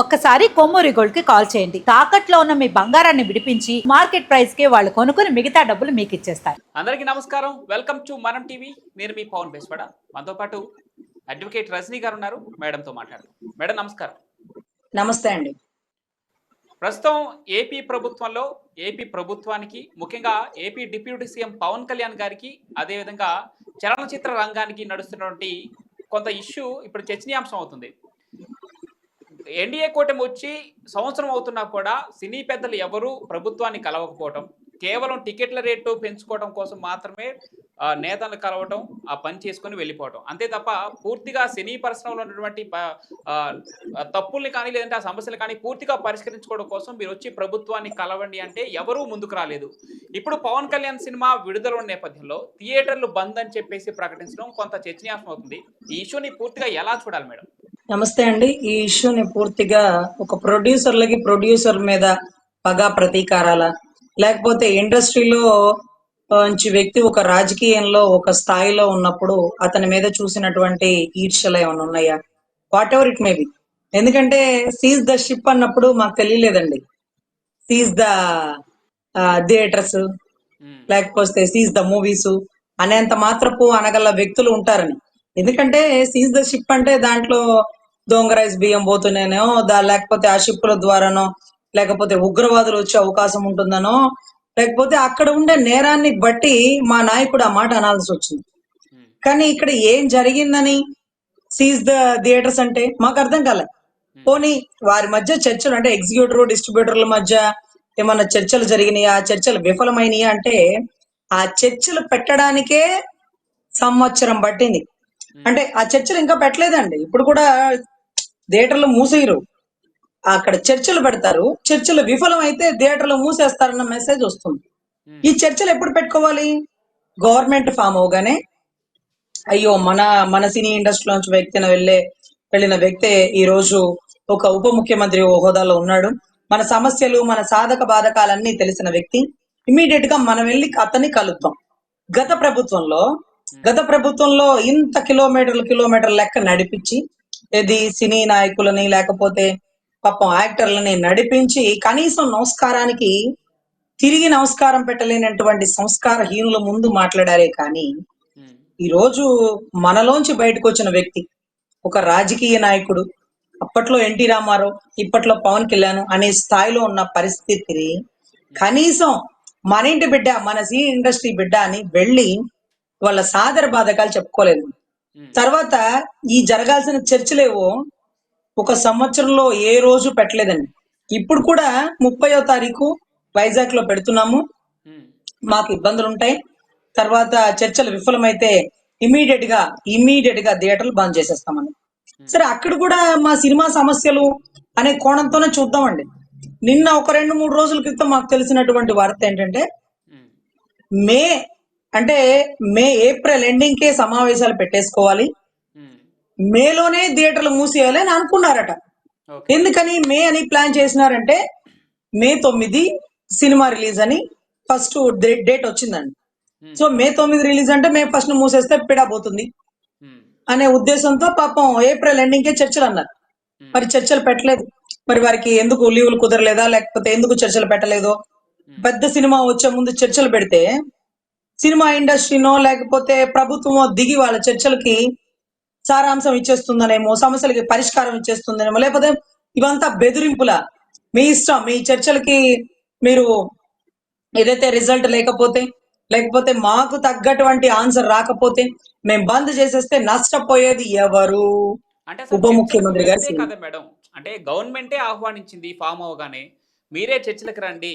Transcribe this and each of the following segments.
ఒక్కసారి కొమ్మూరి గోల్డ్కి కాల్ చేయండి. తాకట్లో ఉన్న మీ బంగారాన్ని విడిపించి మార్కెట్ ప్రైస్కి వాళ్ళు కొనుక్కుని మిగతా డబ్బులు మీకు ఇచ్చేస్తారు. అందరికీ నమస్కారం. వెల్కమ్ టు మనం టీవీ నేను మీ పవన్ బేస్పడ మనతో పాటు అడ్వకేట్ రజనీ గారు ఉన్నారు. మేడంతో మాట్లాడదాం. మేడం నమస్కారం. నమస్తే అండి. ప్రస్తుతం ఏపీ ప్రభుత్వంలో ఏపీ ప్రభుత్వానికి ముఖ్యంగా AP deputy CM Pawan Kalyan గారికి అదేవిధంగా చలనచిత్ర రంగానికి నడుస్తున్నటువంటి కొంత ఇష్యూ ఇప్పుడు చర్చనీయాంశం అవుతుంది. ఎన్డీఏ కూటమి వచ్చి సంవత్సరం అవుతున్నా కూడా సినీ పెద్దలు ఎవరు ప్రభుత్వాన్ని కలవకపోవటం కేవలం టికెట్ల రేటు పెంచుకోవడం కోసం మాత్రమే నేతలను కలవటం ఆ పని చేసుకొని వెళ్ళిపోవటం. అంతే తప్ప పూర్తిగా సినీ పరిశ్రమలో ఉన్నటువంటి ప- తప్పుల్ని కానీ లేదంటే ఆ సమస్యలు కానీ పూర్తిగా పరిష్కరించుకోవడం కోసం మీరు వచ్చి ప్రభుత్వాన్ని కలవండి అంటే ఎవరూ ముందుకు రాలేదు. ఇప్పుడు పవన్ కళ్యాణ్ సినిమా విడుదల ఉన్న నేపథ్యంలో థియేటర్లు బంద్ అని చెప్పేసి ప్రకటించడం కొంత చర్చనీయాంశం అవుతుంది. ఈ ఇష్యూని పూర్తిగా ఎలా చూడాలి మేడం? నమస్తే అండి. ఈ ఇష్యూని పూర్తిగా ఒక ప్రొడ్యూసర్లకి ప్రొడ్యూసర్ మీద పగ ప్రతీకారాల. లేకపోతే ఇండస్ట్రీలో నుంచి వ్యక్తి ఒక రాజకీయంలో ఒక స్థాయిలో ఉన్నప్పుడు అతని మీద చూసినటువంటి ఈర్ష్యలు ఏమైనా ఉన్నాయా? Whatever it may be ఎందుకంటే సీజ్ ద షిప్ అన్నప్పుడు మాకు తెలియలేదండి. సీజ్ ద థియేటర్స్ లేకపోతే సీజ్ ద మూవీస్ అనేంత మాత్రపు అనగల వ్యక్తులు ఉంటారని. ఎందుకంటే సీజ్ ద షిప్ అంటే దాంట్లో దొంగ రైస్ బియ్యం పోతున్నానో దా లేకపోతే ఆ షిప్పుల ద్వారానో లేకపోతే ఉగ్రవాదులు వచ్చే అవకాశం ఉంటుందనో లేకపోతే అక్కడ ఉండే నేరాన్ని బట్టి మా నాయకుడు ఆ మాట అనాల్సి వచ్చింది. కానీ ఇక్కడ ఏం జరిగిందని సీజ్ ద థియేటర్స్ అంటే మాకు అర్థం కాలే. పోనీ వారి మధ్య చర్చలు అంటే ఎగ్జిక్యూటివ్ డిస్ట్రిబ్యూటర్ల మధ్య ఏమన్నా చర్చలు జరిగినాయా? ఆ చర్చలు విఫలమైనయా అంటే ఆ చర్చలు పెట్టడానికే సంవత్సరం పట్టింది. అంటే ఆ చర్చలు ఇంకా పెట్టలేదండి. ఇప్పుడు కూడా థియేటర్లు మూసేయరు. అక్కడ చర్చలు పెడతారు. చర్చలు విఫలం అయితే థియేటర్లు మూసేస్తారన్న మెసేజ్ వస్తుంది. ఈ చర్చలు ఎప్పుడు పెట్టుకోవాలి? గవర్నమెంట్ ఫామ్ అవగానే. అయ్యో మన మన సినీ ఇండస్ట్రీలోంచి వ్యక్తిన వెళ్ళే వెళ్ళిన వ్యక్తే ఈ రోజు ఒక ఉప ముఖ్యమంత్రి హోదాలో ఉన్నాడు. మన సమస్యలు మన సాధక బాధకాలన్నీ తెలిసిన వ్యక్తి. ఇమీడియట్గా మనం వెళ్ళి అతన్ని కలుద్దాం. గత ప్రభుత్వంలో గత ప్రభుత్వంలో ఇంత కిలోమీటర్లు కిలోమీటర్ల లెక్క నడిపించి ఇది సినీ నాయకులని లేకపోతే పాపం యాక్టర్లని నడిపించి కనీసం నమస్కారానికి తిరిగి నమస్కారం పెట్టలేనటువంటి సంస్కారహీనుల ముందు మాట్లాడారే కానీ ఉమ్, ఈ రోజు మనలోంచి బయటకు వచ్చిన వ్యక్తి ఒక రాజకీయ నాయకుడు అప్పట్లో ఎన్టీ రామారావు ఇప్పట్లో పవన్ కళ్యాణ్ అనే స్థాయిలో ఉన్న పరిస్థితిని కనీసం మన ఇంటి బిడ్డ మన సీ ఇండస్ట్రీ బిడ్డ అని వెళ్ళి వాళ్ళ సాదర బాధకాలు చెప్పుకోలేదు. తర్వాత ఈ జరగాల్సిన చర్చలేవో ఒక సంవత్సరంలో ఏ రోజు పెట్టలేదండి. ఇప్పుడు కూడా ముప్పయో తారీఖు వైజాగ్లో పెడుతున్నాము మాకు ఇబ్బందులు ఉంటాయి. తర్వాత చర్చలు విఫలమైతే ఇమీడియట్గా ఇమీడియట్గా థియేటర్లు బంద్ చేసేస్తామని సరే అక్కడ కూడా మా సినిమా సమస్యలు అనే కోణంతోనే చూద్దామండి. నిన్న ఒక రెండు మూడు రోజుల క్రితం మాకు తెలిసినటువంటి వార్త ఏంటంటే మే అంటే మే ఏప్రిల్ ఎండింగ్ కే సమావేశాలు పెట్టేసుకోవాలి. మేలోనే థియేటర్లు మూసేయాలి అని అనుకున్నారట. ఎందుకని మే అని ప్లాన్ చేసినారంటే మే తొమ్మిది సినిమా రిలీజ్ అని ఫస్ట్ డేట్ వచ్చిందండి. సో మే తొమ్మిది రిలీజ్ అంటే మే ఫస్ట్ మూసేస్తే పిడా పోతుంది. ఉమ్, అనే ఉద్దేశంతో పాపం ఏప్రిల్ ఎండింగ్ కే చర్చలు అన్నారు. మరి చర్చలు పెట్టలేదు. మరి వారికి ఎందుకు లీవులు కుదరలేదా? లేకపోతే ఎందుకు చర్చలు పెట్టలేదో? పెద్ద సినిమా వచ్చే ముందు చర్చలు పెడితే సినిమా ఇండస్ట్రీనో లేకపోతే ప్రభుత్వమో దిగి వాళ్ళ చర్చలకి సారాంశం ఇచ్చేస్తుందనేమో సమస్యలకి పరిష్కారం ఇచ్చేస్తుందనేమో లేకపోతే ఇవంతా బెదిరింపుల? మీ ఇష్టం మీ చర్చలకి మీరు ఏదైతే రిజల్ట్ లేకపోతే లేకపోతే మాకు తగ్గటువంటి ఆన్సర్ రాకపోతే మేము బంద్ చేసేస్తే నష్టపోయేది ఎవరు? అంటే ఉప ముఖ్యమంత్రి గారు మేడం. అంటే గవర్నమెంటే ఆహ్వానించింది ఫామ్ అవగానే మీరే చర్చలకు రండి.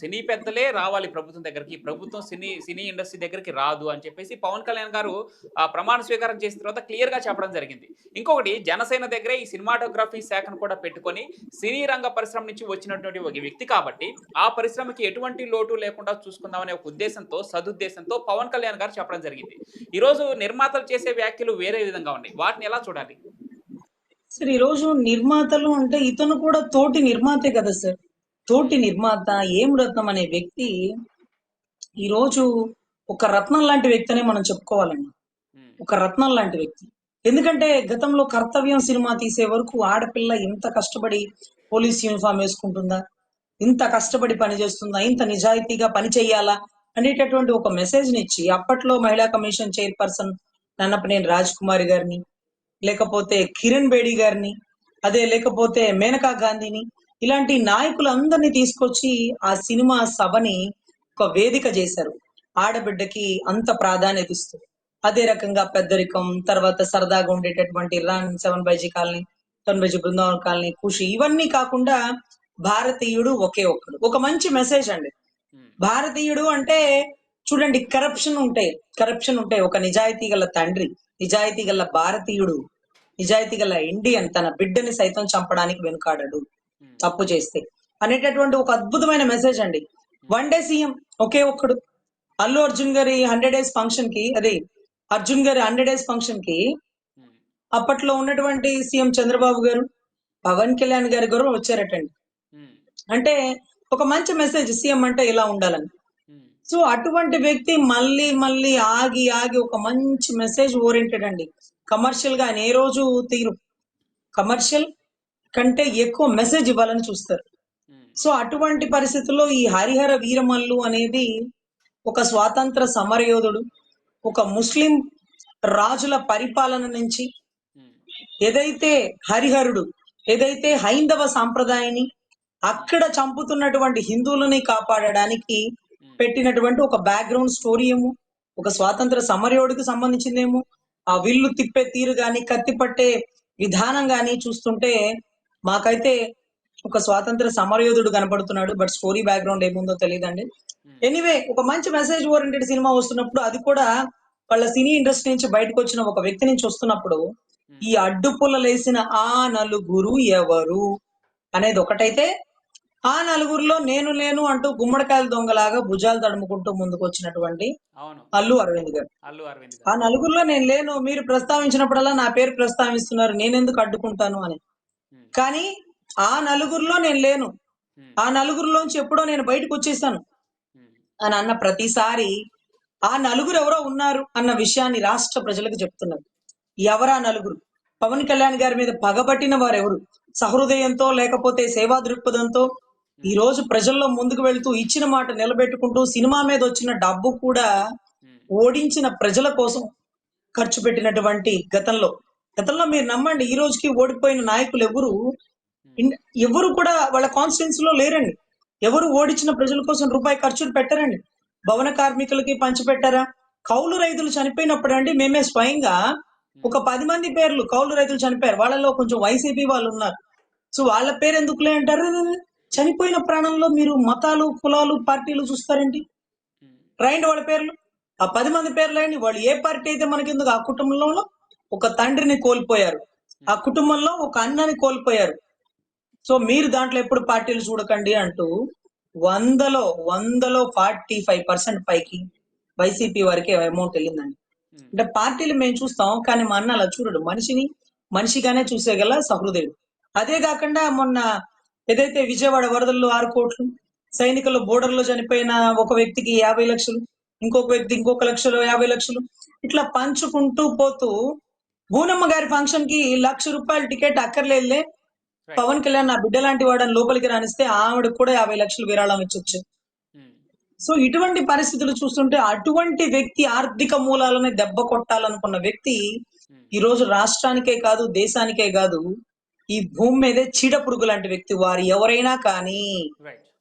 సినీ పెద్దలే రావాలి ప్రభుత్వం దగ్గరికి. ప్రభుత్వం సినీ సినీ ఇండస్ట్రీ దగ్గరికి రాదు అని చెప్పేసి పవన్ కళ్యాణ్ గారు ఆ ప్రమాణ స్వీకారం చేసిన తర్వాత క్లియర్గా చెప్పడం జరిగింది. ఇంకొకటి జనసేన దగ్గరే ఈ సినిమాటోగ్రఫీ శాఖను కూడా పెట్టుకొని సినీ రంగ పరిశ్రమ నుంచి వచ్చినటువంటి ఒక వ్యక్తి కాబట్టి ఆ పరిశ్రమకి ఎటువంటి లోటు లేకుండా చూసుకుందామనే ఒక ఉద్దేశంతో సదుద్దేశంతో పవన్ కళ్యాణ్ గారు చెప్పడం జరిగింది. ఈరోజు నిర్మాతలు చేసే వ్యాఖ్యలు వేరే విధంగా ఉన్నాయి. వాటిని ఎలా చూడాలి? సార్ ఈరోజు నిర్మాతలు అంటే ఇతను కూడా తోటి నిర్మాతే కదా సార్. తోటి నిర్మాత ఏం రత్నం అనే వ్యక్తి ఈ రోజు ఒక రత్నం లాంటి వ్యక్తి అనే మనం చెప్పుకోవాలండి. ఒక రత్నం లాంటి వ్యక్తి. ఎందుకంటే గతంలో కర్తవ్యం సినిమా తీసే వరకు ఆడపిల్ల ఇంత కష్టపడి పోలీస్ యూనిఫామ్ వేసుకుంటుందా? ఇంత కష్టపడి పని చేస్తుందా? ఇంత నిజాయితీగా పని చేయాలా అనేటటువంటి ఒక మెసేజ్ ఇచ్చి అప్పట్లో మహిళా కమిషన్ చైర్పర్సన్ నన్నపనేని రాజ్ కుమారి గారిని లేకపోతే కిరణ్ బేడి గారిని అదే లేకపోతే మేనకా గాంధీని ఇలాంటి నాయకులందరినీ తీసుకొచ్చి ఆ సినిమా సభని ఒక వేదిక చేశారు. ఆడబిడ్డకి అంత ప్రాధాన్యత ఇస్తూ అదే రకంగా పెద్దరికం తర్వాత సరదాగా ఉండేటటువంటి రాన్ seven by G colony seven by G Brindavan colony Kushi ఇవన్నీ కాకుండా భారతీయుడు ఒకే ఒక్కడు. ఒక మంచి మెసేజ్ అండి. భారతీయుడు అంటే చూడండి కరప్షన్ ఉంటాయి కరప్షన్ ఉంటాయి ఒక నిజాయితీ గల తండ్రి నిజాయితీ గల భారతీయుడు నిజాయితీ గల ఇండియన్ తన బిడ్డని సైతం చంపడానికి వెనుకాడడు. తప్పు చేస్తే. అనేటటువంటి ఒక అద్భుతమైన మెసేజ్ అండి. వన్ డే సీఎం ఒకే ఒక్కడు. అల్లు అర్జున్ గారి హండ్రెడ్ డేస్ ఫంక్షన్కి అదే అర్జున్ గారి హండ్రెడ్ డేస్ ఫంక్షన్కి అప్పట్లో ఉన్నటువంటి సీఎం చంద్రబాబు గారు పవన్ కళ్యాణ్ గారి గారు వచ్చారటండి. అంటే ఒక మంచి మెసేజ్ సీఎం అంటే ఇలా ఉండాలని. సో అటువంటి వ్యక్తి మళ్ళీ మళ్ళీ ఆగి ఆగి ఒక మంచి మెసేజ్ ఓరియంటెడ్ అండి. కమర్షియల్గా ఆయన ఏ రోజు తీరు? కమర్షియల్ కంటే ఎక్కువ మెసేజ్ ఇవ్వాలని చూస్తారు. సో అటువంటి పరిస్థితుల్లో ఈ హరిహర వీరమల్లు అనేది ఒక స్వాతంత్ర సమరయోధుడు ఒక ముస్లిం రాజుల పరిపాలన నుంచి ఏదైతే హరిహరుడు ఏదైతే హైందవ సాంప్రదాయాన్ని అక్కడ చంపుతున్నటువంటి హిందువులని కాపాడడానికి పెట్టినటువంటి ఒక బ్యాక్గ్రౌండ్ స్టోరీ ఏమో ఒక స్వాతంత్ర సమరయోడికి సంబంధించిందేమో ఆ విల్లు తిప్పే తీరు గాని కత్తి పట్టే విధానం గాని చూస్తుంటే మాకైతే ఒక స్వాతంత్ర సమరయోధుడు కనపడుతున్నాడు బట్ స్టోరీ బ్యాక్గ్రౌండ్ ఏముందో తెలియదండి ఎనీవే ఒక మంచి మెసేజ్ ఓరియంటెడ్ సినిమా వస్తున్నప్పుడు అది కూడా వాళ్ళ సినీ ఇండస్ట్రీ నుంచి బయటకు వచ్చిన ఒక వ్యక్తి నుంచి వస్తున్నప్పుడు ఈ అడ్డుపుల్లలేసిన ఆ నలుగురు ఎవరు అనేది ఒకటైతే ఆ నలుగురిలో నేను లేను అంటూ గుమ్మడికాయల దొంగలాగా భుజాలు తడుముకుంటూ ముందుకు వచ్చినటువంటి అల్లు అరవింద్ గారు. అల్లు అరవింద్ ఆ గారు నలుగురిలో నేను లేను మీరు ప్రస్తావించినప్పుడల్లా నా పేరు ప్రస్తావిస్తున్నారు నేనెందుకు అడ్డుకుంటాను అని. కానీ ఆ నలుగురిలో నేను లేను. ఆ నలుగురిలోంచి ఎప్పుడో నేను బయటకు వచ్చేసాను. అని అన్న ప్రతిసారి ఆ నలుగురు ఎవరో ఉన్నారు అన్న విషయాన్ని రాష్ట్ర ప్రజలకు చెప్తున్నారు ఎవరా నలుగురు? పవన్ కళ్యాణ్ గారి మీద పగబట్టిన వారు ఎవరు సహృదయంతో లేకపోతే సేవా దృక్పథంతో ఈ రోజు ప్రజల్లో ముందుకు వెళ్తూ ఇచ్చిన మాట నిలబెట్టుకుంటూ సినిమా మీద వచ్చిన డబ్బు కూడా ఓడించిన ప్రజల కోసం ఖర్చు పెట్టినటువంటి గతంలో గతంలో మీరు నమ్మండి ఈ రోజుకి ఓడిపోయిన నాయకులు ఎవరు? ఎవరు కూడా వాళ్ళ కాన్స్టిట్యున్సీ లో లేరండి. ఎవరు ఓడించిన ప్రజల కోసం రూపాయి ఖర్చులు పెట్టరండి. భవన కార్మికులకి పంచిపెట్టారా? కౌలు రైతులు చనిపోయినప్పుడు అండి మేమే స్వయంగా ఒక పది మంది పేర్లు కౌలు రైతులు చనిపోయారు. వాళ్ళలో కొంచెం వైసీపీ వాళ్ళు ఉన్నారు. సో వాళ్ళ పేరు ఎందుకులే అంటారు? చనిపోయిన ప్రాణంలో మీరు మతాలు కులాలు పార్టీలు చూస్తారండి. రాయండి వాళ్ళ పేర్లు. ఆ పది మంది పేర్లు రాయండి. వాళ్ళు ఏ పార్టీ అయితే మనకెందుకు ఆ కుటుంబంలో ఒక తండ్రిని కోల్పోయారు. ఆ కుటుంబంలో ఒక అన్నని కోల్పోయారు. సో మీరు దాంట్లో ఎప్పుడు పార్టీలు చూడకండి అంటూ వందలో వందలో ఫార్టీ ఫైవ్ పర్సెంట్ పైకి వైసీపీ వారికి అమౌంట్ వెళ్ళిందండి. అంటే పార్టీలు మేము చూస్తాం కానీ మా అన్న అలా చూడడు. మనిషిని మనిషిగానే చూసేగల సహృదయుడు. అదే కాకుండా మొన్న ఏదైతే విజయవాడ వరదల్లో ఆరు కోట్లు సైనికులు బోర్డర్లో చనిపోయిన ఒక వ్యక్తికి యాభై లక్షలు ఇంకొక వ్యక్తి ఇంకొక లక్షలు యాభై లక్షలు ఇట్లా పంచుకుంటూ పోతూ బూనమ్మ గారి ఫంక్షన్కి లక్ష రూపాయల టికెట్ అక్కర్లేదులే. పవన్ కళ్యాణ్ నా బిడ్డ లాంటి వాడని లోపలికి రానిస్తే ఆవిడకు కూడా యాభై లక్షలు విరాళం ఇచ్చొచ్చు. ఉమ్, సో ఇటువంటి పరిస్థితులు చూస్తుంటే అటువంటి వ్యక్తి ఆర్థిక మూలాలని దెబ్బ కొట్టాలనుకున్న వ్యక్తి ఉమ్, ఈ రోజు రాష్ట్రానికే కాదు దేశానికే కాదు ఈ భూమి మీదే చీడ పురుగు లాంటి వ్యక్తి వారు ఎవరైనా కానీ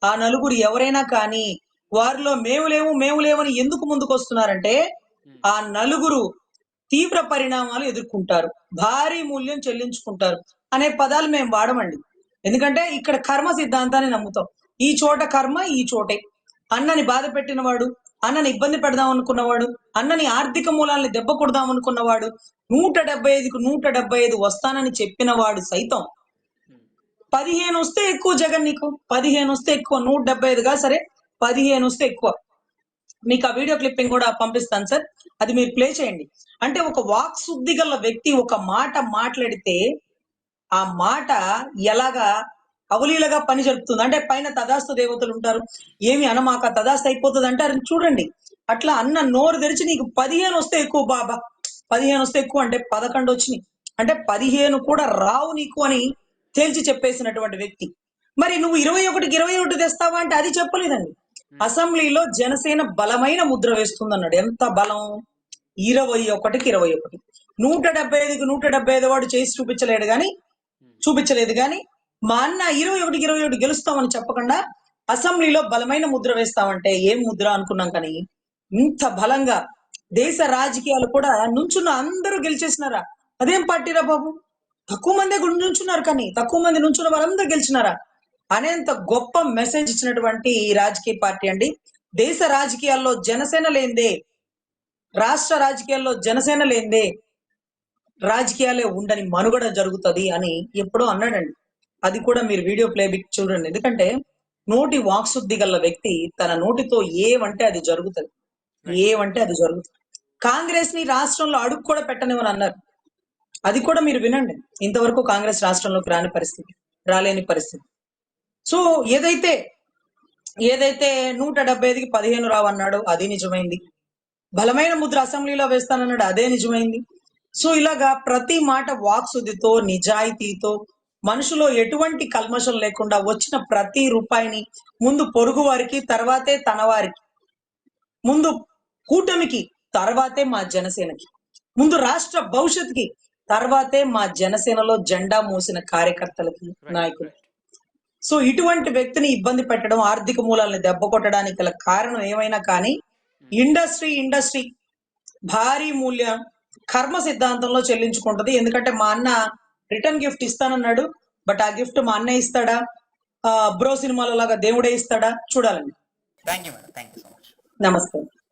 ఆ నలుగురు ఎవరైనా కానీ వారిలో మేము లేము మేము లేవని ఎందుకు ముందుకు వస్తున్నారంటే ఉమ్, ఆ నలుగురు తీవ్ర పరిణామాలు ఎదుర్కొంటారు. భారీ మూల్యం చెల్లించుకుంటారు అనే పదాలు మేము వాడమండి. ఎందుకంటే ఇక్కడ కర్మ సిద్ధాంతాన్ని నమ్ముతాం. ఈ చోట కర్మ ఈ చోటే. అన్నని బాధ పెట్టినవాడు అన్నని ఇబ్బంది పెడదాం అనుకున్నవాడు అన్నని ఆర్థిక మూలాల్ని దెబ్బ కొడదాం అనుకున్నవాడు నూట డెబ్బై ఐదుకు నూట డెబ్బై ఐదు వస్తానని చెప్పినవాడు సైతం. పదిహేను వస్తే ఎక్కువ జగన్ నీకు పదిహేను వస్తే ఎక్కువ నూట డెబ్బై ఐదుగా సరే పదిహేను వస్తే ఎక్కువ. మీకు ఆ వీడియో క్లిప్పింగ్ కూడా పంపిస్తాను సార్. అది మీరు ప్లే చేయండి. అంటే ఒక వాక్ శుద్ధి గల వ్యక్తి ఒక మాట మాట్లాడితే ఆ మాట ఎలాగా అవలీలగా పని జరుపుతుంది? అంటే పైన తదాస్తు దేవతలు ఉంటారు. ఏమి అనమాక తదాస్తు అయిపోతుంది అంటారు. చూడండి. అట్లా అన్న నోరు తెరిచి నీకు పదిహేను వస్తే ఎక్కువ బాబా. పదిహేను వస్తే ఎక్కువ అంటే పదకొండు వచ్చినాయి. అంటే పదిహేను కూడా రావు నీకు అని తేల్చి చెప్పేసినటువంటి వ్యక్తి. మరి నువ్వు ఇరవై ఒకటికి ఇరవై ఒకటి తెస్తావా అంటే అది చెప్పలేదండి. అసెంబ్లీలో జనసేన బలమైన ముద్ర వేస్తుంది అన్నాడు ఎంత బలం? ఇరవై ఒకటికి ఇరవై ఒకటి. నూట డెబ్బై ఐదుకి నూట డెబ్బై ఐదు వాడు చేసి చూపించలేడు కానీ చూపించలేదు కానీ మా అన్న ఇరవై ఒకటికి ఇరవై ఒకటి గెలుస్తామని చెప్పకుండా అసెంబ్లీలో బలమైన ముద్ర వేస్తామంటే ఏం ముద్ర అనుకున్నాం కానీ ఇంత బలంగా దేశ రాజకీయాలు కూడా నుంచున్న అందరూ గెలిచేసినారా? అదేం పార్టీరా బాబు? తక్కువ మందే నుంచున్నారు కానీ తక్కువ మంది నుంచున్న వాళ్ళందరూ గెలిచినారా? అనేంత గొప్ప మెసేజ్ ఇచ్చినటువంటి ఈ రాజకీయ పార్టీ అండి. దేశ రాజకీయాల్లో జనసేన లేందే రాష్ట్ర రాజకీయాల్లో జనసేన లేందే రాజకీయాలే ఉండని మనుగడ జరుగుతది అని ఎప్పుడో అన్నాడండి. అది కూడా మీరు వీడియో ప్లేబిక్ చూడండి. ఎందుకంటే నోటి వాక్శుద్ధి గల వ్యక్తి తన నోటితో ఏమంటే అది జరుగుతుంది. ఏమంటే అది జరుగుతుంది. కాంగ్రెస్ని రాష్ట్రంలో అడుగు కూడా పెట్టనివని అన్నారు. అది కూడా మీరు వినండి. ఇంతవరకు కాంగ్రెస్ రాష్ట్రంలోకి రాని పరిస్థితి రాలేని పరిస్థితి. సో ఏదైతే ఏదైతే నూట డెబ్బై ఐదుకి పదిహేను రావన్నాడో అది నిజమైంది. బలమైన ముద్ర అసెంబ్లీలో వేస్తానన్నాడు అదే నిజమైంది. సో ఇలాగా ప్రతి మాట వాక్శుద్ధితో నిజాయితీతో మనుషులో ఎటువంటి కల్మషం లేకుండా వచ్చిన ప్రతి రూపాయిని ముందు పొరుగు వారికి తర్వాతే తన వారికి. ముందు కూటమికి తర్వాతే మా జనసేనకి. ముందు రాష్ట్ర భవిష్యత్తుకి తర్వాతే మా జనసేనలో జెండా మోసిన కార్యకర్తలకి నాయకులు సో ఇటువంటి వ్యక్తిని ఇబ్బంది పెట్టడం ఆర్థిక మూలాలను దెబ్బ కొట్టడానికి గల కారణం ఏమైనా కానీ ఇండస్ట్రీ ఇండస్ట్రీ భారీ మూల్యం కర్మ సిద్ధాంతంలో చెల్లించుకుంటది. ఎందుకంటే మా అన్న రిటర్న్ గిఫ్ట్ ఇస్తానన్నాడు బట్ ఆ గిఫ్ట్ మా అన్న ఇస్తాడా? బ్రో సినిమాలో లాగా దేవుడే ఇస్తాడా? చూడాలండి. థ్యాంక్